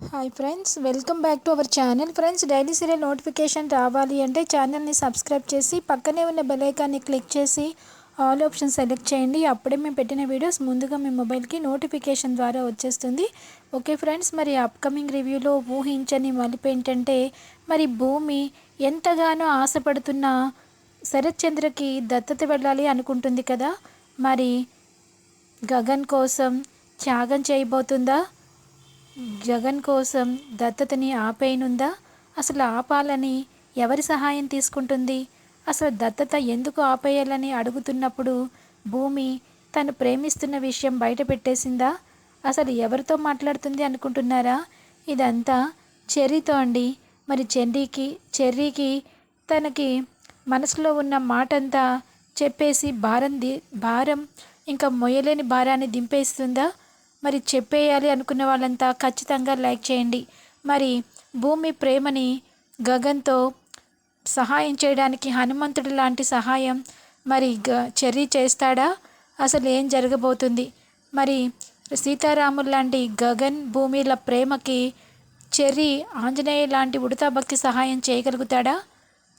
Hi friends welcome back to our channel friends daily serial notification రావాలి అంటే ఛానల్ని subscribe చేసి పక్కనే ఉన్న బెలైకాన్ని క్లిక్ చేసి ఆల్ ఆప్షన్ సెలెక్ట్ చేయండి. అప్పుడే మేము పెట్టిన వీడియోస్ ముందుగా మీ మొబైల్కి నోటిఫికేషన్ ద్వారా వచ్చేస్తుంది. ఓకే ఫ్రెండ్స్ మరి అప్కమింగ్ రివ్యూలో ఊహించని మలుపు ఏంటంటే మరి భూమి ఎంతగానో ఆశపడుతున్న శరత్ చంద్రకి దత్తత వెళ్ళాలి అనుకుంటుంది కదా? మరి గగన్ కోసం త్యాగం చేయబోతుందా? జగన్ కోసం దత్తతని ఆపేయనుందా? అసలు ఆపాలని ఎవరి సహాయం తీసుకుంటుంది? అసలు దత్తత ఎందుకు ఆపేయాలని అడుగుతున్నప్పుడు భూమి తను ప్రేమిస్తున్న విషయం బయట పెట్టేసిందా? అసలు ఎవరితో మాట్లాడుతుంది అనుకుంటున్నారా? ఇదంతా చెర్రీతో అండి. మరి చెర్రీకి చెర్రీకి తనకి మనసులో ఉన్న మాటంతా చెప్పేసి భారం ది భారం ఇంకా మొయ్యలేని భారాన్ని దింపేస్తుందా? మరి చెప్పేయాలి అనుకున్న వాళ్ళంతా ఖచ్చితంగా లైక్ చేయండి. మరి భూమి ప్రేమని గగన్తో సహాయం చేయడానికి హనుమంతుడి లాంటి సహాయం మరి గ చెర్రీ చేస్తాడా? అసలు ఏం జరగబోతుంది? మరి సీతారాములు లాంటి గగన్ భూమిల ప్రేమకి చెర్రీ ఆంజనేయ లాంటి ఉడతా భక్తి సహాయం చేయగలుగుతాడా?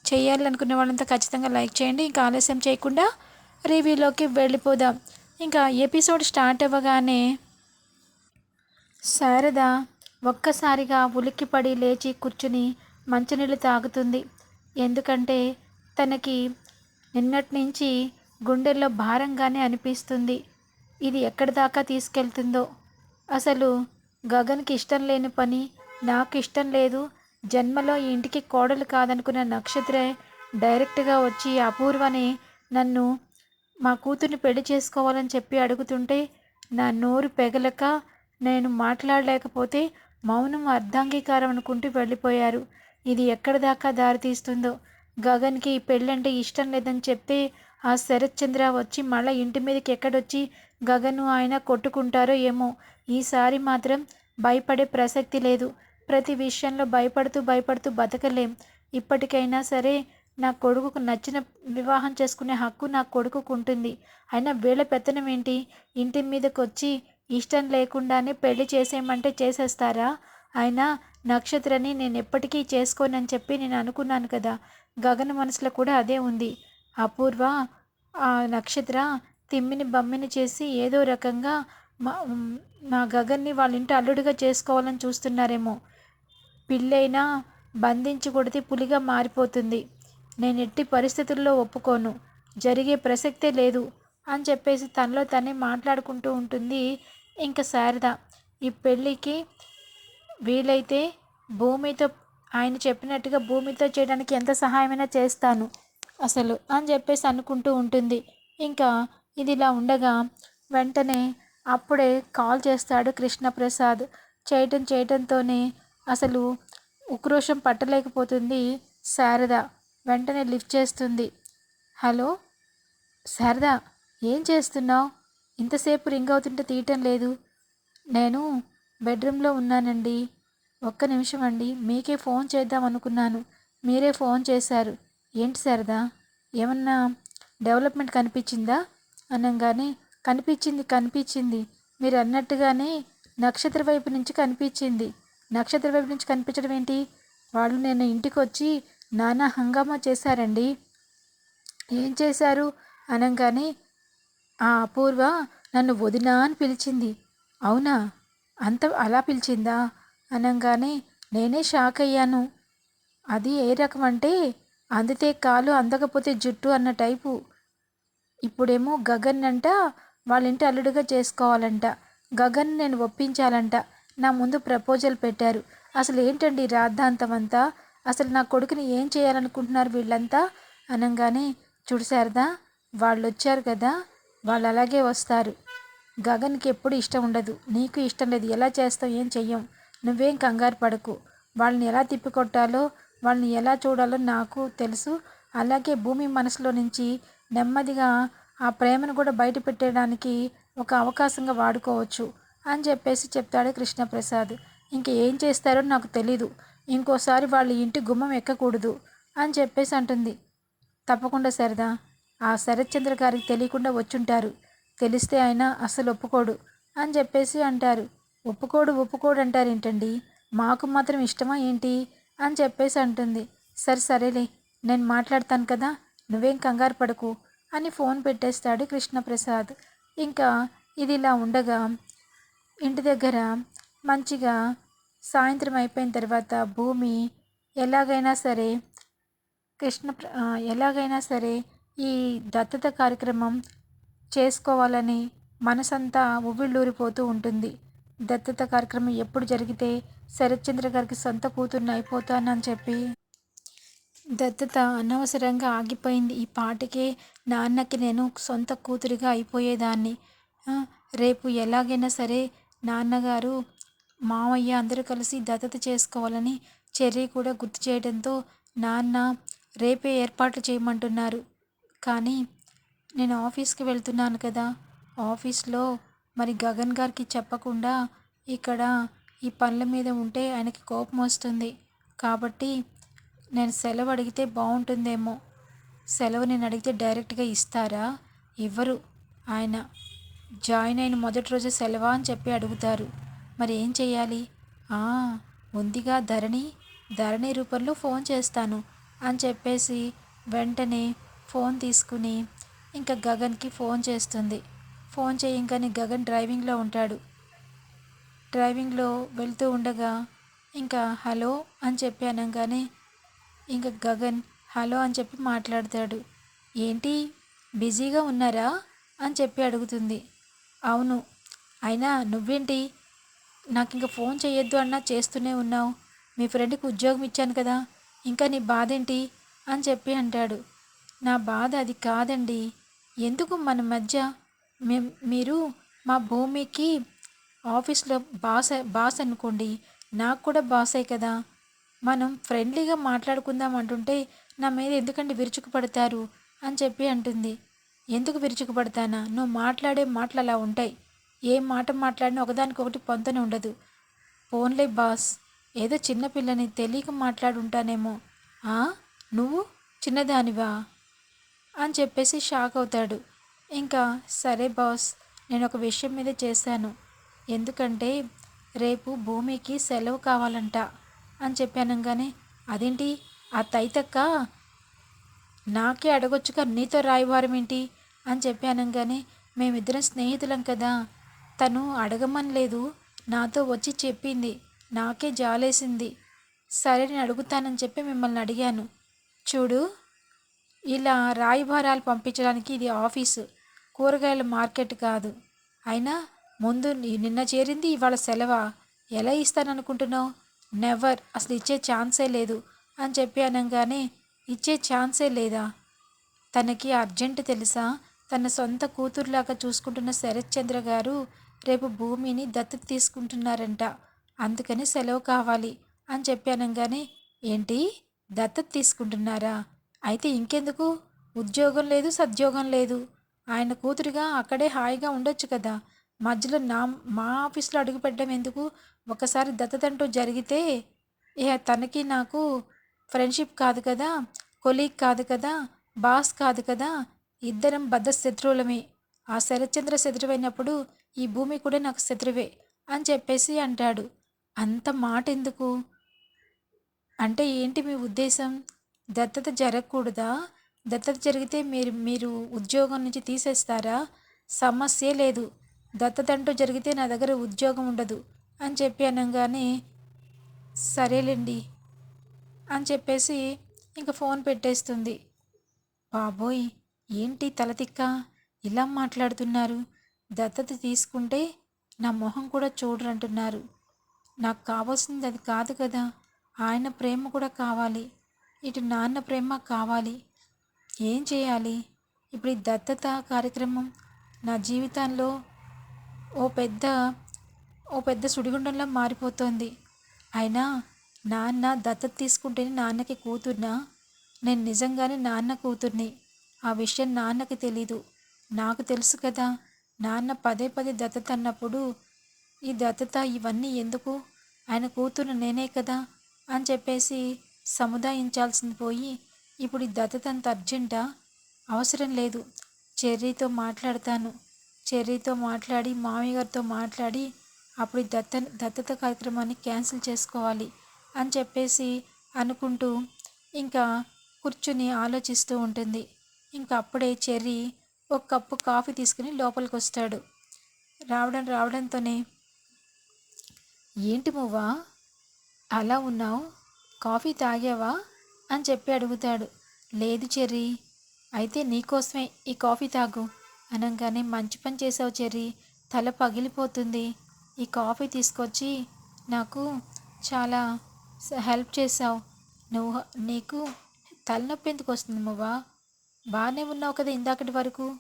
చేయాలనుకున్న వాళ్ళంతా ఖచ్చితంగా లైక్ చేయండి. ఇంకా ఆలస్యం చేయకుండా రివ్యూలోకి వెళ్ళిపోదాం. ఇంకా ఎపిసోడ్ స్టార్ట్ అవ్వగానే శారద ఒక్కసారిగా ఉలిక్కిపడి లేచి కూర్చుని మంచినీళ్ళు తాగుతుంది. ఎందుకంటే తనకి నిన్నటి నుంచి గుండెల్లో భారంగానే అనిపిస్తుంది. ఇది ఎక్కడి దాకా తీసుకెళ్తుందో? అసలు గగన్కి ఇష్టం లేని పని నాకు ఇష్టం లేదు. జన్మలో ఈ ఇంటికి కోడలు కాదనుకున్న నక్షత్ర డైరెక్ట్గా వచ్చి అపూర్వని నన్ను మా కూతుర్ని పెళ్ళి చేసుకోవాలని చెప్పి అడుగుతుంటే నా నోరు పెగలక నేను మాట్లాడలేకపోతే మౌనం అర్ధాంగీకారం అనుకుంటూ వెళ్ళిపోయారు. ఇది ఎక్కడి దాకా దారితీస్తుందో గగన్కి ఈ పెళ్ళంటే ఇష్టం లేదని చెప్తే ఆ శరత్చంద్ర వచ్చి మళ్ళీ ఇంటి మీదకి ఎక్కడొచ్చి గగను ఆయన కొట్టుకుంటారో ఏమో? ఈసారి మాత్రం భయపడే ప్రసక్తి లేదు. ప్రతి విషయంలో భయపడుతూ భయపడుతూ బతకలేం. ఇప్పటికైనా సరే నా కొడుకుకు నచ్చిన వివాహం చేసుకునే హక్కు నా కొడుకుకు ఉంటుంది. అయినా వీళ్ళ పెత్తనం ఏంటి? ఇంటి మీదకి వచ్చి ఇష్టం లేకుండానే పెళ్ళి చేసేయమంటే చేసేస్తారా? అయినా నక్షత్రని నేను ఎప్పటికీ చేసుకోనని చెప్పి నేను అనుకున్నాను కదా. గగన మనసులో కూడా అదే ఉంది. అపూర్వ ఆ నక్షత్ర తిమ్మిని బమ్మిని చేసి ఏదో రకంగా మా మా గగన్ని వాళ్ళ ఇంటి అల్లుడిగా చేసుకోవాలని చూస్తున్నారేమో. పిల్లైనా బంధించి కొడితే పులిగా మారిపోతుంది. నేను ఎట్టి పరిస్థితుల్లో ఒప్పుకోను. జరిగే ప్రసక్తే లేదు అని చెప్పేసి తనలో తనే మాట్లాడుకుంటూ ఉంటుంది ఇంకా శారద ఈ పెళ్ళికి వీలైతే భూమితో ఆయన చెప్పినట్టుగా భూమితో చేయడానికి ఎంత సహాయమైనా చేస్తాను. అసలు అని చెప్పేసి అనుకుంటూ ఉంటుంది. ఇంకా ఇది ఇలా ఉండగా వెంటనే అప్పుడే కాల్ చేస్తాడు కృష్ణప్రసాద్. చేయటం చేయటంతోనే అసలు ఉక్రోషం పట్టలేకపోతుంది శారద. వెంటనే లిఫ్ట్ చేస్తుంది. హలో శారద ఏం చేస్తున్నావు? ఇంతసేపు రింగ్ అవుతుంటే తీయటం లేదు. నేను బెడ్రూమ్లో ఉన్నానండి. ఒక్క నిమిషం అండి. మీకే ఫోన్ చేద్దాం అనుకున్నాను. మీరే ఫోన్ చేశారు. ఏంటి సరదా ఏమన్నా డెవలప్మెంట్ కనిపించిందా? అనగానే కనిపించింది కనిపించింది. మీరు అన్నట్టుగానే నక్షత్ర వైపు నుంచి కనిపించింది. నక్షత్ర వైపు నుంచి కనిపించడం ఏంటి? వాళ్ళు నేను ఇంటికి వచ్చి నానా హంగామా చేశారండి. ఏం చేశారు? అనగానే ఆ అపూర్వ నన్ను వదినా అని పిలిచింది. అవునా? అంత అలా పిలిచిందా? అనగానే నేనే షాక్ అయ్యాను. అది ఏ రకం అంటే అందితే కాలు అందకపోతే జుట్టు అన్న టైపు. ఇప్పుడేమో గగన్ అంట వాళ్ళ ఇంటి అల్లుడుగా చేసుకోవాలంట. గగన్ నేను ఒప్పించాలంట. నా ముందు ప్రపోజల్ పెట్టారు. అసలు ఏంటండి రాద్ధాంతం అంతా అసలు నా కొడుకుని ఏం చేయాలనుకుంటున్నారు వీళ్ళంతా? అనగానే చూడసారదా వాళ్ళు వచ్చారు కదా? వాళ్ళు అలాగే వస్తారు. గగన్కి ఎప్పుడు ఇష్టం ఉండదు. నీకు ఇష్టం లేదు. ఎలా చేస్తావు? ఏం చెయ్యం? నువ్వేం కంగారు పడకు. వాళ్ళని ఎలా తిప్పికొట్టాలో వాళ్ళని ఎలా చూడాలో నాకు తెలుసు. అలాగే భూమి మనసులో నుంచి నెమ్మదిగా ఆ ప్రేమను కూడా బయట పెట్టడానికి ఒక అవకాశంగా వాడుకోవచ్చు అని చెప్పేసి చెప్తాడు కృష్ణప్రసాద్. ఇంక ఏం చేస్తారో నాకు తెలీదు. ఇంకోసారి వాళ్ళ ఇంటి గుమ్మం ఎక్కకూడదు అని చెప్పేసి అంటుంది. తప్పకుండా సరదా. ఆ శరత్చంద్ర గారికి తెలియకుండా వచ్చుంటారు. తెలిస్తే ఆయన అస్సలు ఒప్పుకోడు అని చెప్పేసి అంటారు. ఒప్పుకోడు ఒప్పుకోడు అంటారు ఏంటండి మాకు మాత్రం ఇష్టమా ఏంటి? అని చెప్పేసి అంటుంది. సరే సరేలే నేను మాట్లాడతాను కదా నువ్వేం కంగారు పడకు అని ఫోన్ పెట్టేస్తాడు కృష్ణప్రసాద్. ఇంకా ఇది ఇలా ఉండగా ఇంటి దగ్గర మంచిగా సాయంత్రం అయిపోయిన తర్వాత భూమి ఎలాగైనా సరే కృష్ణ ఎలాగైనా సరే ఈ దత్తత కార్యక్రమం చేసుకోవాలని మనసంతా ఉవ్విళ్ళూరిపోతూ ఉంటుంది. దత్తత కార్యక్రమం ఎప్పుడు జరిగితే శరత్చంద్ర గారికి సొంత కూతుర్ని అయిపోతానని చెప్పి. దత్తత అనవసరంగా ఆగిపోయింది. ఈ పాటికే నాన్నకి నేను సొంత కూతురిగా అయిపోయేదాన్ని. రేపు ఎలాగైనా సరే నాన్నగారు మామయ్య అందరూ కలిసి దత్తత చేసుకోవాలని చెర్రీ కూడా గుర్తు చేయడంతో నాన్న రేపే ఏర్పాట్లు చేయమంటున్నారు. కానీ నేను ఆఫీస్కి వెళ్తున్నాను కదా. ఆఫీస్లో మరి గగన్ గారికి చెప్పకుండా ఇక్కడ ఈ పనుల మీద ఉంటే ఆయనకి కోపం వస్తుంది. కాబట్టి నేను సెలవు అడిగితే బాగుంటుందేమో. సెలవు నేను అడిగితే డైరెక్ట్గా ఇస్తారా? ఇవ్వరు ఆయన. జాయిన్ అయిన మొదటి రోజు సెలవా అని చెప్పి అడుగుతారు. మరి ఏం చేయాలి ఉందిగా ధరణి ధరణి రూపంలో ఫోన్ చేస్తాను అని చెప్పేసి వెంటనే ఫోన్ తీసుకుని ఇంకా గగన్కి ఫోన్ చేస్తుంది. ఫోన్ చేయగానే గగన్ డ్రైవింగ్లో ఉంటాడు. డ్రైవింగ్లో వెళ్తూ ఉండగా ఇంకా హలో అని చెప్పి అనగానే ఇంకా గగన్ హలో అని చెప్పి మాట్లాడతాడు. ఏంటి? బిజీగా ఉన్నారా? అని చెప్పి అడుగుతుంది. అవును. అయినా నువ్వేంటి? నాకు ఇంకా ఫోన్ చేయొద్దు అన్నా చేస్తూనే ఉన్నావు. మీ ఫ్రెండ్కి ఉద్యోగం ఇచ్చాను కదా. ఇంకా నీ బాధేంటి? అని చెప్పి అంటాడు. నా బాధ అది కాదండి. ఎందుకు మన మధ్య? మేం మీరు మా భూమికి ఆఫీస్లో బాస్ బాస్ అనుకోండి. నాకు కూడా బాసే కదా. మనం ఫ్రెండ్లీగా మాట్లాడుకుందాం అంటుంటే నా మీద ఎందుకంటే విరుచుకుపడతారు? అని చెప్పి అంటుంది. ఎందుకు విరుచుకుపడతానా? నువ్వు మాట్లాడే మాటలు అలా ఉంటాయి. ఏ మాట మాట్లాడినా ఒకదానికొకటి పొంతనే ఉండదు. ఫోన్లే బాస్. ఏదో చిన్నపిల్లని తెలియక మాట్లాడుంటానేమో. నువ్వు? చిన్నదానివా? అని చెప్పేసి షాక్ అవుతాడు. ఇంకా సరే బాస్ నేను ఒక విషయం మీద చేశాను. ఎందుకంటే రేపు భూమికి సెలవు కావాలంట అని చెప్పానంగానే అదేంటి? ఆ తైతక్క నాకే అడగొచ్చుగా నీతో రాయవారమేంటి అని చెప్పానంగానే మేమిద్దరం స్నేహితులం కదా. తను అడగమని లేదు. నాతో వచ్చి చెప్పింది. నాకే జాలేసింది. సరే నేను అడుగుతానని చెప్పి మిమ్మల్ని అడిగాను. చూడు ఇలా రాయిభారాలు పంపించడానికి ఇది ఆఫీసు. కూరగాయల మార్కెట్ కాదు. అయినా ముందు నిన్న చేరింది ఇవాళ సెలవా? ఎలా ఇస్తాననుకుంటున్నావు? నెవర్ అసలు ఇచ్చే ఛాన్సే లేదు అని చెప్పి అనగానే ఇచ్చే ఛాన్సే లేదా? తనకి అర్జెంట్ తెలుసా? తన సొంత కూతురులాగా చూసుకుంటున్న శరత్చంద్ర గారు రేపు భూమిని దత్తత తీసుకుంటున్నారంట. అందుకని సెలవు కావాలి అని చెప్పి అనగానే ఏంటి? దత్తత తీసుకుంటున్నారా? అయితే ఇంకెందుకు? ఉద్యోగం లేదు సద్యోగం లేదు. ఆయన కూతురిగా అక్కడే హాయిగా ఉండొచ్చు కదా. మధ్యలో నా మా ఆఫీస్లో అడుగుపెట్టడం ఎందుకు? ఒకసారి దత్తతంటూ జరిగితే ఇక తనకి నాకు ఫ్రెండ్షిప్ కాదు కదా కొలీగ్ కాదు కదా బాస్ కాదు కదా ఇద్దరం బద్ద శత్రువులమే. ఆ శరత్చంద్ర శత్రువైనప్పుడు ఈ భూమి కూడా నాకు శత్రువే అని చెప్పేసి అంటాడు. అంత మాట ఎందుకు అంటే ఏంటి మీ ఉద్దేశం? దత్తత జరగకూడదా? దత్తత జరిగితే మీరు మీరు ఉద్యోగం నుంచి తీసేస్తారా? సమస్యే లేదు. దత్తత అంటూ జరిగితే నా దగ్గర ఉద్యోగం ఉండదు అని చెప్పి అనగానే సరేలేండి అని చెప్పేసి ఇంక ఫోన్ పెట్టేస్తుంది. బాబోయ్ ఏంటి తలతిక్క ఇలా మాట్లాడుతున్నారు. దత్తత తీసుకుంటే నా మొహం కూడా చూడరంటున్నారు. నాకు కావాల్సింది అది కాదు కదా. ఆయన ప్రేమ కూడా కావాలి. ఇటు నాన్న ప్రేమ కావాలి. ఏం చేయాలి? ఇప్పుడు ఈ దత్తత కార్యక్రమం నా జీవితంలో ఓ పెద్ద ఓ పెద్ద సుడిగుండంలో మారిపోతోంది. అయినా నాన్న దత్తత తీసుకుంటేనే నాన్నకి కూతుర్నా? నేను నిజంగానే నాన్న కూతుర్ని. ఆ విషయం నాన్నకి తెలీదు. నాకు తెలుసు కదా నాన్న పదే పదే దత్తత అన్నప్పుడు ఈ దత్తత ఇవన్నీ ఎందుకు? ఆయన కూతురు నేనే కదా అని చెప్పేసి సముదాయించాల్సింది పోయి ఇప్పుడు ఈ దత్తత అంత అర్జెంటా? అవసరం లేదు. చెర్రీతో మాట్లాడతాను. చెర్రీతో మాట్లాడి మామయ్య గారితో మాట్లాడి అప్పుడు దత్త దత్తత కార్యక్రమాన్ని క్యాన్సిల్ చేసుకోవాలి అని చెప్పేసి అనుకుంటూ ఇంకా కూర్చుని ఆలోచిస్తూ ఉంటుంది. ఇంకా అప్పుడే చెర్రీ ఒక కప్పు కాఫీ తీసుకుని లోపలికి వస్తాడు రావడం రావడంతోనే ఏంటి మువ్వా? అలా ఉన్నావు? కాఫీ తాగావా? అని చెప్పి అడుగుతాడు. లేదు చెర్రీ అయితే నీకోసమే ఈ కాఫీ తాగు. అనగానే మంచి పని చేసావు చెర్రీ తల పగిలిపోతుంది. ఈ కాఫీ తీసుకొచ్చి నాకు చాలా హెల్ప్ చేసావు నువ్వు నీకు తలనొప్పి ఎందుకు వస్తుంది మువ్వా? బాగానే ఉన్నావు కదా ఇందాకటి వరకు.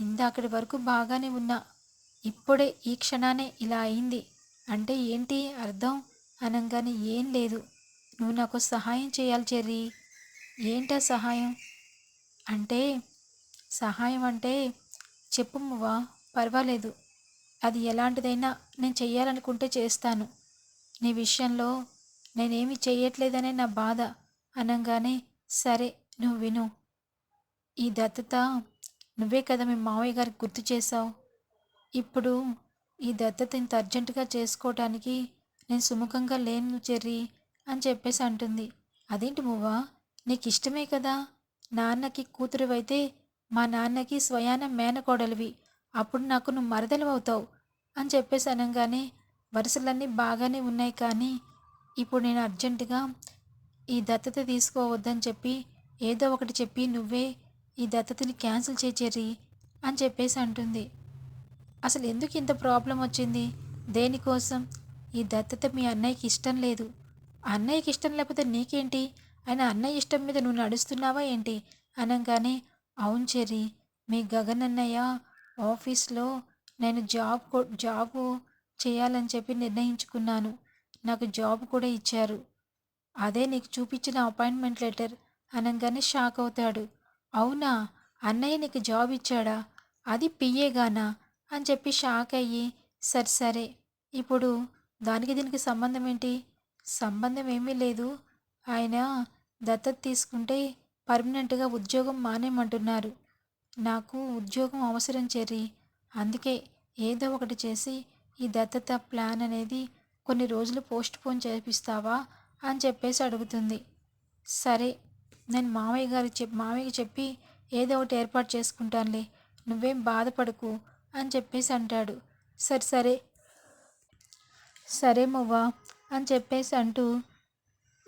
ఇందాకటి వరకు బాగానే ఉన్నా. ఇప్పుడే ఈ క్షణానే ఇలా అయింది. అంటే ఏంటి అర్థం? అనగానే ఏం లేదు. నువ్వు నాకు సహాయం చేయాలి చెర్రీ. ఏంటా సహాయం? అంటే సహాయం అంటే చెప్పు మువ్వా పర్వాలేదు. అది ఎలాంటిదైనా నేను చెయ్యాలనుకుంటే చేస్తాను. నీ విషయంలో నేనేమి చేయట్లేదనే నా బాధ అనగానే సరే నువ్వు విను. ఈ దత్తత నువ్వే కదా మీ మావయ్య గారికి గుర్తు చేశావు. ఇప్పుడు ఈ దత్తత ఇంత అర్జెంటుగా చేసుకోవటానికి నేను సుముఖంగా లేను చెర్రీ. అని చెప్పేసి అంటుంది. అదేంటి మువ్వా నీకు ఇష్టమే కదా? నాన్నకి కూతురువైతే మా నాన్నకి స్వయాన మేనకోడలివి. అప్పుడు నాకు నువ్వు మరదలు అవుతావు అని చెప్పేసి అనగానే వరుసలన్నీ బాగానే ఉన్నాయి కానీ ఇప్పుడు నేను అర్జెంటుగా ఈ దత్తత తీసుకోవద్దని చెప్పి ఏదో ఒకటి చెప్పి నువ్వే ఈ దత్తతని క్యాన్సిల్ చేచేరి అని చెప్పేసి అంటుంది. అసలు ఎందుకు ఇంత ప్రాబ్లం వచ్చింది? దేనికోసం? ఈ దత్తత మీ అన్నయ్యకి ఇష్టం లేదు. అన్నయ్యకి ఇష్టం లేకపోతే నీకేంటి? ఆయన అన్నయ్య ఇష్టం మీద నువ్వు నడుస్తున్నావా ఏంటి? అనగానే అవును చెర్రీ మీ గగన్ అన్నయ్య ఆఫీస్లో నేను జాబ్ జాబు చేయాలని చెప్పి నిర్ణయించుకున్నాను. నాకు జాబ్ కూడా ఇచ్చారు. అదే నీకు చూపించిన అపాయింట్మెంట్ లెటర్. అనగానే షాక్ అవుతాడు. అవునా? అన్నయ్య నీకు జాబ్ ఇచ్చాడా? అది పియ్యేగానా అని చెప్పి షాక్ అయ్యి సరే సరే. ఇప్పుడు దానికి దీనికి సంబంధం ఏంటి? సంబంధం ఏమీ లేదు. ఆయన దత్తత తీసుకుంటే పర్మనెంట్గా ఉద్యోగం మానేమంటున్నారు. నాకు ఉద్యోగం అవసరం చెర్రీ. అందుకే ఏదో ఒకటి చేసి ఈ దత్తత ప్లాన్ అనేది కొన్ని రోజులు పోస్ట్ పోన్ చేపిస్తావా అని చెప్పేసి అడుగుతుంది. సరే నేను మామయ్య గారికి చెప్ మామయ్యకి చెప్పి ఏదో ఒకటి ఏర్పాటు చేసుకుంటానులే. నువ్వేం బాధపడకు అని చెప్పేసి అంటాడు. సరే సరే. సరే మువ్వా. అని చెప్పేసి అంటూ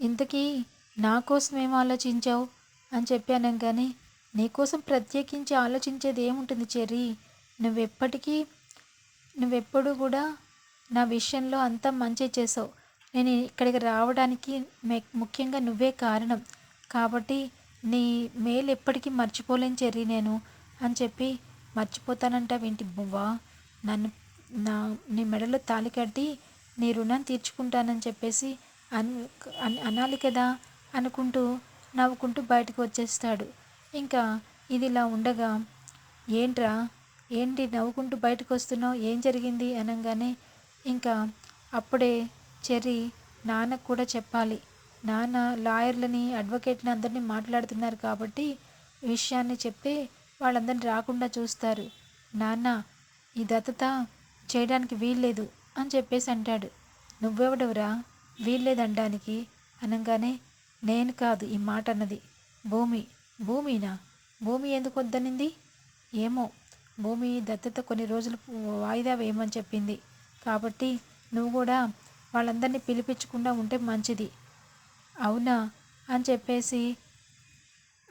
ఇంతకీ నా కోసం ఏం ఆలోచించావు? అని చెప్పాను కానీ నీకోసం ప్రత్యేకించి ఆలోచించేది ఏముంటుంది చెర్రీ? నువ్వెప్పటికీ నువ్వెప్పుడు కూడా నా విషయంలో అంతా మంచి చేసావు. నేను ఇక్కడికి రావడానికి ముఖ్యంగా నువ్వే కారణం. కాబట్టి నీ మేలు ఎప్పటికీ మర్చిపోలేని చెర్రీ నేను. అని చెప్పి మర్చిపోతానంటావేంటి బువ్వా? నన్ను నా నీ మెడలో తాలి కట్టి నీ రుణం తీర్చుకుంటానని చెప్పేసి అన్ అనాలి కదా అనుకుంటూ నవ్వుకుంటూ బయటకు వచ్చేస్తాడు. ఇంకా ఇదిలా ఉండగా ఏంట్రా? ఏంటి నవ్వుకుంటూ బయటకు వస్తున్నావు? ఏం జరిగింది? అనగానే ఇంకా అప్పుడే చెర్రీ నాన్నకు కూడా చెప్పాలి. నాన్న లాయర్లని అడ్వకేట్ని అందరినీ మాట్లాడుతున్నారు కాబట్టి విషయాన్ని చెప్తే వాళ్ళందరినీ రాకుండా చూస్తారు. నాన్న ఈ దత్తత చేయడానికి వీల్లేదు. అని చెప్పేసి అంటాడు. నువ్వెవడవురా? వీల్లేదనడానికి అనగానే నేను కాదు ఈ మాట అన్నది. భూమి. భూమినా? భూమి ఎందుకు వద్దనింది? ఏమో. భూమి దత్తత కొన్ని రోజులు వాయిదా వేయమని చెప్పింది. కాబట్టి నువ్వు కూడా వాళ్ళందరినీ పిలిపించకుండా ఉంటే మంచిది. అవునా? అని చెప్పేసి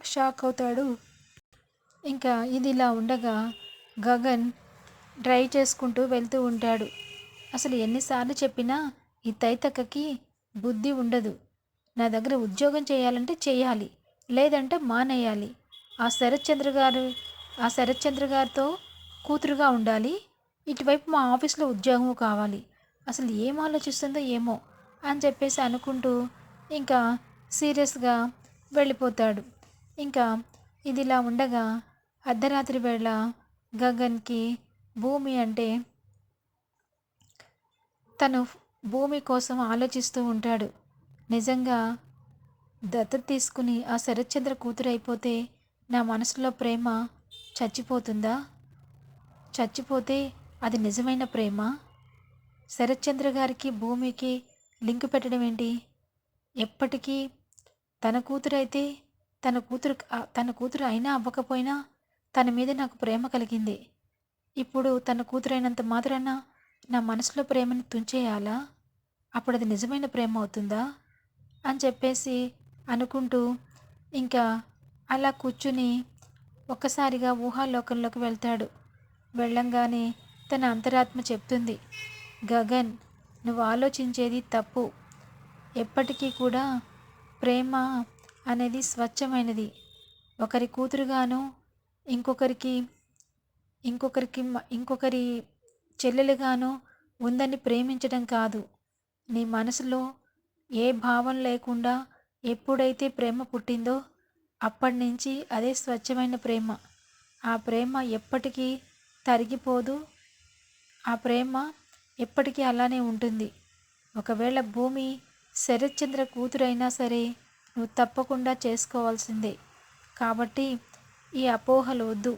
షాక్ అవుతాడు. ఇంకా ఇది ఇలా ఉండగా గగన్ డ్రై చేసుకుంటూ వెళ్తూ ఉంటాడు. అసలు ఎన్నిసార్లు చెప్పినా ఈ తైతక్కకి బుద్ధి ఉండదు. నా దగ్గర ఉద్యోగం చేయాలంటే చేయాలి లేదంటే మానేయాలి. ఆ శరత్చంద్ర గారు ఆ శరత్చంద్ర గారితో కూతురుగా ఉండాలి. ఇటువైపు మా ఆఫీస్లో ఉద్యోగం కావాలి. అసలు ఏం ఆలోచిస్తుందో ఏమో అని చెప్పేసి అనుకుంటూ ఇంకా సీరియస్గా వెళ్ళిపోతాడు. ఇంకా ఇది ఇలా ఉండగా అర్ధరాత్రి వేళ గగన్కి భూమి అంటే తను భూమి కోసం ఆలోచిస్తూ ఉంటాడు. నిజంగా దత్తత తీసుకుని ఆ శరత్చంద్ర కూతురు అయిపోతే నా మనసులో ప్రేమ చచ్చిపోతుందా? చచ్చిపోతే అది నిజమైన ప్రేమ? శరత్చంద్ర గారికి భూమికి లింక్ పెట్టడం ఏంటి? ఎప్పటికీ తన కూతురైతే తన కూతురు తన కూతురు అయినా అవ్వకపోయినా తన మీద నాకు ప్రేమ కలిగింది. ఇప్పుడు తన కూతురైనంత మాత్రాన నా మనసులో ప్రేమని తుంచేయాలా? అప్పుడు అది నిజమైన ప్రేమ అవుతుందా? అని చెప్పేసి అనుకుంటూ ఇంకా అలా కూర్చుని ఒక్కసారిగా ఊహాలోకంలోకి వెళ్తాడు. వెళ్ళంగానే తన అంతరాత్మ చెప్తుంది గగన్ నువ్వు ఆలోచించేది తప్పు. ఎప్పటికీ కూడా ప్రేమ అనేది స్వచ్ఛమైనది. ఒకరి కూతురుగాను ఇంకొకరికి ఇంకొకరికి ఇంకొకరి చెల్లెలుగాను ఉందని ప్రేమించడం కాదు. నీ మనసులో ఏ భావం లేకుండా ఎప్పుడైతే ప్రేమ పుట్టిందో అప్పటి నుంచి అదే స్వచ్ఛమైన ప్రేమ. ఆ ప్రేమ ఎప్పటికీ తరిగిపోదు. ఆ ప్రేమ ఎప్పటికీ అలానే ఉంటుంది. ఒకవేళ భూమి శరత్చంద్ర కూతురైనా సరే నువ్వు తప్పకుండా చేసుకోవాల్సిందే. కాబట్టి ఈ అపోహలు వద్దు.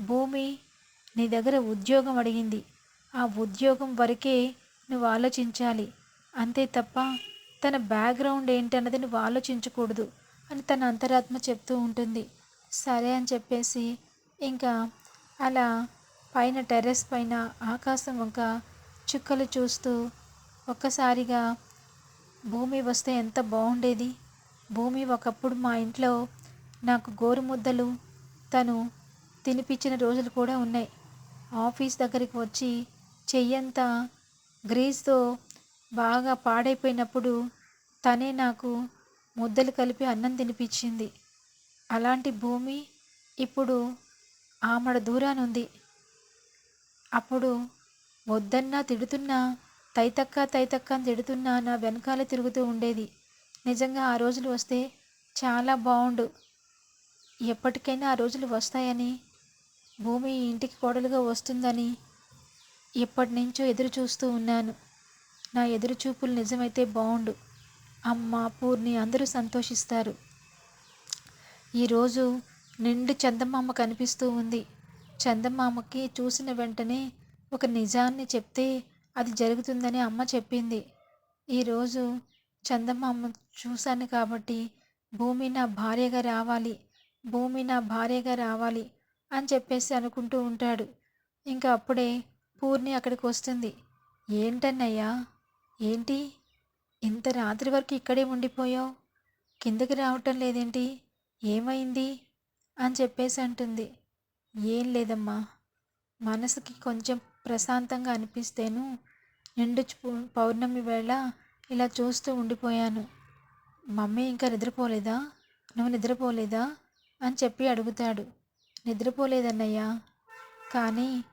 భూమి నీ దగ్గర ఉద్యోగం అడిగింది. ఆ ఉద్యోగం వరకే నువ్వు ఆలోచించాలి. అంతే తప్ప తన బ్యాక్గ్రౌండ్ ఏంటన్నది నువ్వు ఆలోచించకూడదు అని తన అంతరాత్మ చెప్తూ ఉంటుంది. సరే అని చెప్పేసి ఇంకా అలా పైన టెర్రస్ పైన ఆకాశం ఒక చుక్కలు చూస్తూ ఒక్కసారిగా భూమి వస్తే ఎంత బాగుండేది. భూమి ఒకప్పుడు మా ఇంట్లో నాకు గోరుముద్దలు తను తినిపించిన రోజులు కూడా ఉన్నాయి. ఆఫీస్ దగ్గరికి వచ్చి చెయ్యంతా. గ్రీస్తో బాగా పాడైపోయినప్పుడు తనే నాకు ముద్దలు కలిపి అన్నం తినిపించింది. అలాంటి భూమి ఇప్పుడు ఆమడ దూరానుంది. అప్పుడు వద్దన్నా తిడుతున్నా తైతక్క తైతక్క అని తిడుతున్నా నా వెనకాల తిరుగుతూ ఉండేది. నిజంగా ఆ రోజులు వస్తే చాలా బాగుండు ఎప్పటికైనా ఆ రోజులు వస్తాయని భూమి ఇంటికి కోడలుగా వస్తుందని ఎప్పటి నుంచో ఎదురు చూస్తూ ఉన్నాను. నా ఎదురు చూపులు నిజమైతే బాగుండు అమ్మ పూర్ణి అందరూ సంతోషిస్తారు. ఈరోజు నిండు చందమామ కనిపిస్తూ ఉంది. చందమామకి చూసిన వెంటనే ఒక నిజాన్ని చెప్తే అది జరుగుతుందని అమ్మ చెప్పింది. ఈరోజు చందమామ చూశాను కాబట్టి భూమి నా భార్యగా రావాలి. భూమి నా భార్యగా రావాలి అని చెప్పేసి అనుకుంటూ ఉంటాడు. ఇంకా అప్పుడే పూర్ణి అక్కడికి వస్తుంది. ఏంటన్నయ్యా? ఏంటి? ఇంత రాత్రి వరకు ఇక్కడే ఉండిపోయావు? కిందకి రావటం లేదేంటి? ఏమైంది? అని చెప్పేసి అంటుంది. ఏం లేదమ్మా. మనసుకి కొంచెం ప్రశాంతంగా అనిపిస్తేను నిండు పౌర్ణమి వేళ ఇలా చూస్తూ ఉండిపోయాను. మమ్మీ ఇంకా నిద్రపోలేదా? నువ్వు నిద్రపోలేదా? అని చెప్పి అడుగుతాడు. నిద్రపోలేదన్నయ్యా. కానీ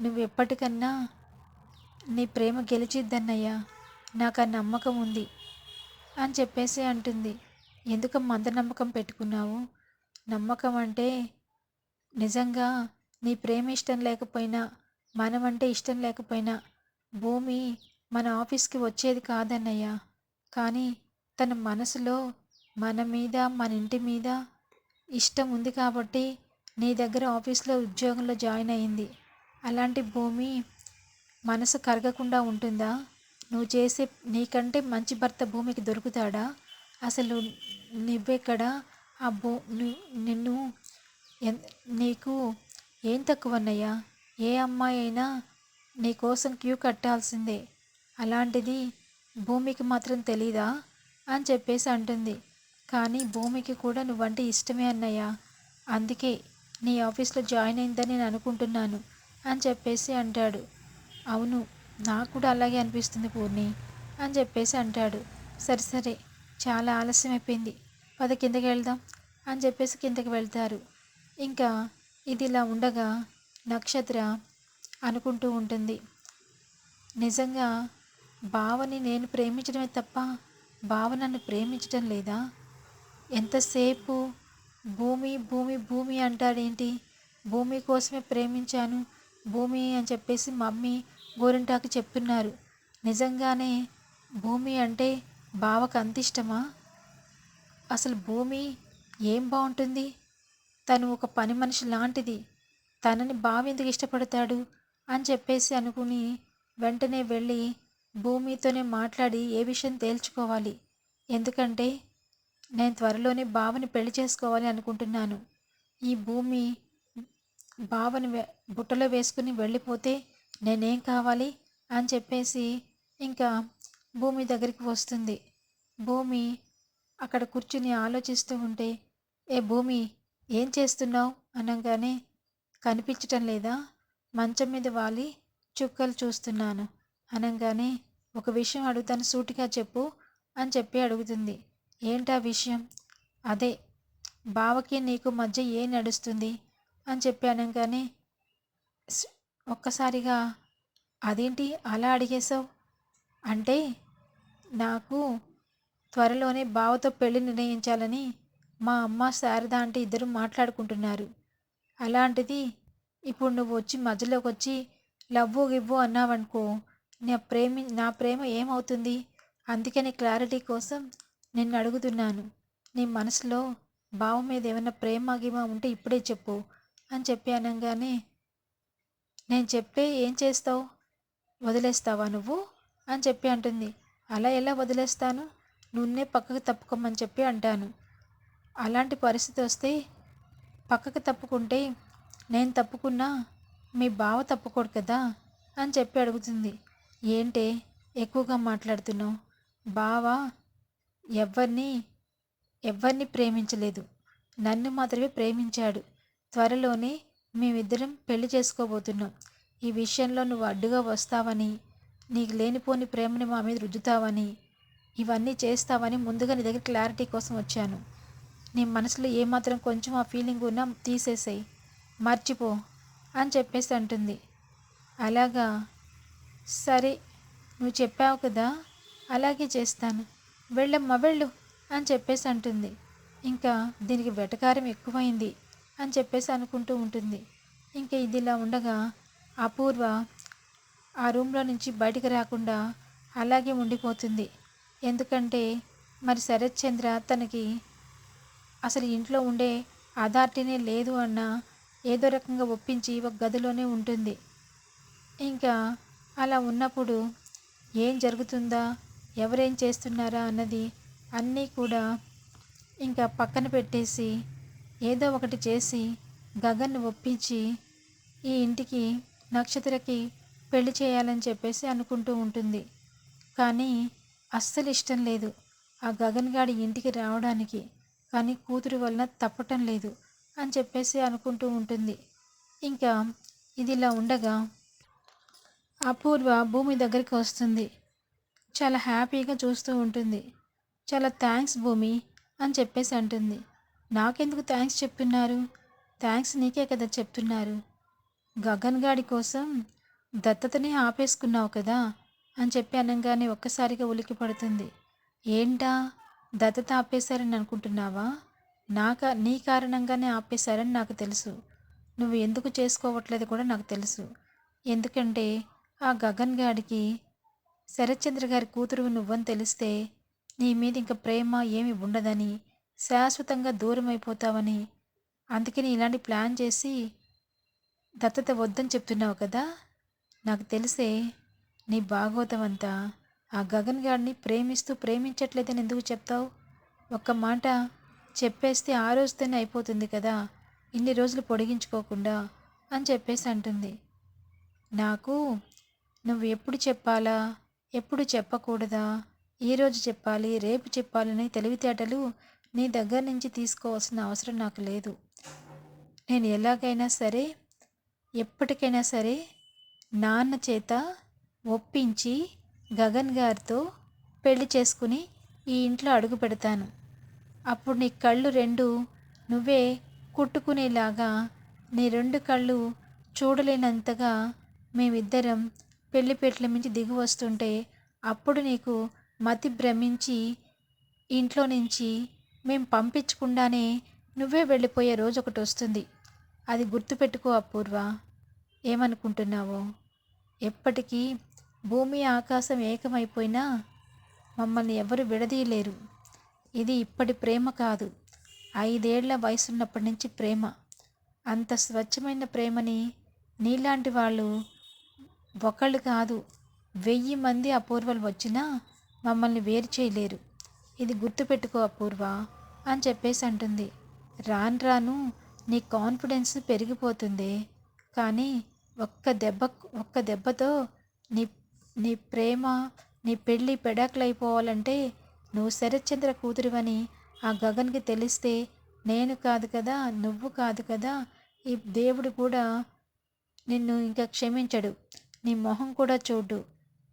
నువ్వు ఎప్పటికన్నా నీ ప్రేమ గెలిచిద్దన్నయ్యా. నాకు ఆ నమ్మకం ఉంది అని చెప్పేసి అంటుంది. ఎందుకు మంద నమ్మకం పెట్టుకున్నావు? నమ్మకం అంటే నిజంగా నీ ప్రేమ ఇష్టం లేకపోయినా మనం అంటే ఇష్టం లేకపోయినా భూమి మన ఆఫీస్కి వచ్చేది కాదన్నయ్యా. కానీ తన మనసులో మన మీద మన ఇంటి మీద ఇష్టం ఉంది కాబట్టి నీ దగ్గర ఆఫీస్లో ఉద్యోగంలో జాయిన్ అయింది. అలాంటి భూమి మనసు కరగకుండా ఉంటుందా? నువ్వు చేసే నీకంటే మంచి భర్త భూమికి దొరుకుతాడా? అసలు నువ్వెక్కడ? ఆ భూ నిన్ను నీకు ఏం తక్కువన్నయ్యా? ఏ అమ్మాయి అయినా నీ కోసం క్యూ కట్టాల్సిందే. అలాంటిది భూమికి మాత్రం తెలీదా? అని చెప్పేసి అంటుంది. కానీ భూమికి కూడా నువ్వంటే ఇష్టమే అన్నయ్యా. అందుకే నీ ఆఫీస్లో జాయిన్ అయిందని నేను అనుకుంటున్నాను. అని చెప్పేసి అంటాడు. అవును నాకు కూడా అలాగే అనిపిస్తుంది పూర్ణి అని చెప్పేసి అంటాడు. సరే సరే చాలా ఆలస్యం అయిపోయింది పద కిందకి వెళ్దాం అని చెప్పేసి కిందకి వెళ్తారు. ఇంకా ఇది ఇలా ఉండగా నక్షత్ర అనుకుంటూ ఉంటుంది. నిజంగా బావని నేను ప్రేమించడమే తప్ప బావ నన్ను ప్రేమించడం లేదా? ఎంతసేపు భూమి భూమి భూమి అంటాడేంటి? భూమి కోసమే ప్రేమించాను భూమి అని చెప్పేసి మమ్మీ గోరింటాకు చెప్తున్నారు. నిజంగానే భూమి అంటే బావకు అంత ఇష్టమా? అసలు భూమి ఏం బాగుంటుంది తను ఒక పని మనిషి లాంటిది. తనని బావ ఎందుకు ఇష్టపడతాడు? అని చెప్పేసి అనుకుని వెంటనే వెళ్ళి భూమితోనే మాట్లాడి ఏ విషయం తేల్చుకోవాలి. ఎందుకంటే నేను త్వరలోనే బావని పెళ్ళి చేసుకోవాలి అనుకుంటున్నాను. ఈ భూమి బావని బుట్టలో వేసుకుని వెళ్ళిపోతే నేనేం కావాలి? అని చెప్పేసి ఇంకా భూమి దగ్గరికి వస్తుంది. భూమి అక్కడ కూర్చుని ఆలోచిస్తూ ఉంటే ఏ భూమి ఏం చేస్తున్నావు? అనగానే కనిపించటం లేదా? మంచం మీద వాలి చుక్కలు చూస్తున్నాను. అనగానే ఒక విషయం అడుగుతాను సూటిగా చెప్పు అని చెప్పి అడుగుతుంది. ఏంటా విషయం? అదే బావకి నీకు మధ్య ఏం నడుస్తుంది? అని చెప్పాను కానీ ఒక్కసారిగా అదేంటి అలా అడిగేశావు? అంటే నాకు త్వరలోనే బావతో పెళ్ళి నిర్ణయించాలని మా అమ్మ శారద అంటే ఇద్దరు మాట్లాడుకుంటున్నారు. అలాంటిది ఇప్పుడు నువ్వు వచ్చి మధ్యలోకి వచ్చి లవ్వు గివ్వు అన్నావనుకో నా ప్రేమి నా ప్రేమ ఏమవుతుంది? అందుకని క్లారిటీ కోసం నిన్ను అడుగుతున్నాను. నీ మనసులో బావ మీద ఏమైనా ప్రేమ గిమ ఉంటే ఇప్పుడే చెప్పు. అని చెప్పి అనగానే నేను చెప్పే ఏం చేస్తావు? వదిలేస్తావా నువ్వు? అని చెప్పి అంటుంది. అలా ఎలా వదిలేస్తాను? నున్నే పక్కకు తప్పుకోమని చెప్పి అంటాను. అలాంటి పరిస్థితి వస్తే పక్కకు తప్పుకుంటే నేను తప్పుకున్నా మీ బావ తప్పుకోడు కదా? అని చెప్పి అడుగుతుంది. ఏంటే ఎక్కువగా మాట్లాడుతున్నావు? బావ ఎవరిని ఎవరిని ప్రేమించలేదు. నన్ను మాత్రమే ప్రేమించాడు. త్వరలోనే మేమిద్దరం పెళ్ళి చేసుకోబోతున్నాం. ఈ విషయంలో నువ్వు అడ్డుగా వస్తావని నీకు లేనిపోని ప్రేమని మా మీద రుద్దుతావని ఇవన్నీ చేస్తావని ముందుగా నీ దగ్గర క్లారిటీ కోసం వచ్చాను. నీ మనసులో ఏమాత్రం కొంచెం ఆ ఫీలింగ్ ఉన్నా తీసేసేయి మర్చిపో అని చెప్పేసి అంటుంది. అలాగా? సరే నువ్వు చెప్పావు కదా అలాగే చేస్తాను. వెళ్ళమ్మా వెళ్ళు అని చెప్పేసి అంటుంది. ఇంకా దీనికి వెటకారం ఎక్కువైంది. అని చెప్పేసి అనుకుంటూ ఉంటుంది. ఇంకా ఇది ఇలా ఉండగా అపూర్వ ఆ రూమ్లో నుంచి బయటికి రాకుండా అలాగే ఉండిపోతుంది. ఎందుకంటే మరి శరత్ చంద్ర తనకి అసలు ఇంట్లో ఉండే అథారిటీనే లేదు అన్న ఏదో రకంగా ఒప్పించి ఒక గదిలోనే ఉంటుంది. ఇంకా అలా ఉన్నప్పుడు ఏం జరుగుతుందా? ఎవరేం చేస్తున్నారా? అన్నది అన్నీ కూడా ఇంకా పక్కన పెట్టేసి ఏదో ఒకటి చేసి గగన్ను ఒప్పించి ఈ ఇంటికి నక్షత్రకి పెళ్ళి చేయాలని చెప్పేసి అనుకుంటూ ఉంటుంది. కానీ అస్సలు ఇష్టం లేదు ఆ గగన్ గాడి ఇంటికి రావడానికి. కానీ కూతురు వలన తప్పటం లేదు అని చెప్పేసి అనుకుంటూ ఉంటుంది. ఇంకా ఇది ఇలా ఉండగా అపూర్వ భూమి దగ్గరికి వస్తుంది. చాలా హ్యాపీగా చూస్తూ ఉంటుంది. చాలా థ్యాంక్స్ భూమి అని చెప్పేసి అంటుంది. నాకెందుకు థ్యాంక్స్ చెప్తున్నారు థ్యాంక్స్ నీకే కదా చెప్తున్నారు. గగన్ గాడి కోసం దత్తతనే ఆపేసుకున్నావు కదా అని చెప్పి అనగానే ఒక్కసారిగా ఉలికి పడుతుంది. ఏంటా? దత్తత ఆపేశారని అనుకుంటున్నావా? నాక నీ కారణంగానే ఆపేశారని నాకు తెలుసు. నువ్వు ఎందుకు చేసుకోవట్లేదు కూడా నాకు తెలుసు. ఎందుకంటే ఆ గగన్ గాడికి శరత్చంద్ర గారి కూతురు నువ్వని తెలిస్తే నీ మీద ఇంక ప్రేమ ఏమి ఉండదని శాశ్వతంగా దూరం అయిపోతావని అందుకని ఇలాంటి ప్లాన్ చేసి దత్తత వద్దని చెప్తున్నావు కదా? నాకు తెలిసే నీ భాగవతం అంతా ఆ గగన్ గాడిని ప్రేమిస్తూ ప్రేమించట్లేదని ఎందుకు చెప్తావు? ఒక్క మాట చెప్పేస్తే ఆ రోజుతోనే అయిపోతుంది కదా? ఇన్ని రోజులు పొడిగించుకోకుండా అని చెప్పేసి అంటుంది. నాకు నువ్వు ఎప్పుడు చెప్పాలా? ఎప్పుడు చెప్పకూడదా? ఈ రోజు చెప్పాలి రేపు చెప్పాలని తెలివితేటలు నీ దగ్గర నుంచి తీసుకోవాల్సిన అవసరం నాకు లేదు. నేను ఎలాగైనా సరే ఎప్పటికైనా సరే నాన్న చేత ఒప్పించి గగన్ గారితో పెళ్ళి చేసుకుని ఈ ఇంట్లో అడుగు పెడతాను. అప్పుడు నీ కళ్ళు రెండు నువ్వే కుట్టుకునేలాగా నీ రెండు కళ్ళు చూడలేనంతగా మేమిద్దరం పెళ్ళిపేటల మించి దిగి వస్తుంటే అప్పుడు నీకు మతి భ్రమించి ఇంట్లో నుంచి మేం పంపించకుండానే నువ్వే వెళ్ళిపోయే రోజు ఒకటి వస్తుంది. అది గుర్తుపెట్టుకో అపూర్వ. ఏమనుకుంటున్నావో? ఎప్పటికీ భూమి ఆకాశం ఏకమైపోయినా మమ్మల్ని ఎవరు విడదీయలేరు. ఇది ఇప్పటి ప్రేమ కాదు. ఐదేళ్ళ వయసున్నప్పటి నుంచి ప్రేమ. అంత స్వచ్ఛమైన ప్రేమని నీలాంటి వాళ్ళు ఒకళ్ళు కాదు వెయ్యి మంది అపూర్వలు వచ్చినా మమ్మల్ని వేరు చేయలేరు. ఇది గుర్తుపెట్టుకో అపూర్వ అని చెప్పేసి అంటుంది. రాను రాను నీ కాన్ఫిడెన్స్ పెరిగిపోతుంది. కానీ ఒక్క దెబ్బ ఒక్క దెబ్బతో నీ నీ ప్రేమ నీ పెళ్ళి పెడాకులైపోవాలంటే నువ్వు శరత్చంద్ర కూతురువని ఆ గగన్కి తెలిస్తే నేను కాదు కదా నువ్వు కాదు కదా ఈ దేవుడు కూడా నిన్ను ఇంకా క్షమించడు. నీ మొహం కూడా చూడు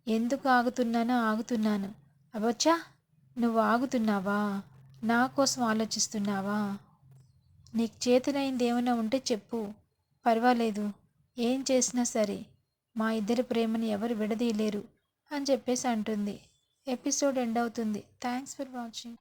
ఎందుకు ఆగుతున్నానో ఆగుతున్నాను. అవచ్చా నువ్వు ఆగుతున్నావా? నా కోసం ఆలోచిస్తున్నావా? నీకు చేతనైంది ఏమైనా ఉంటే చెప్పు. పర్వాలేదు. ఏం చేసినా సరే మా ఇద్దరి ప్రేమని ఎవరు విడదీయలేరు అని చెప్పేసి అంటుంది. ఎపిసోడ్ ఎండ్ అవుతుంది. Thanks for watching.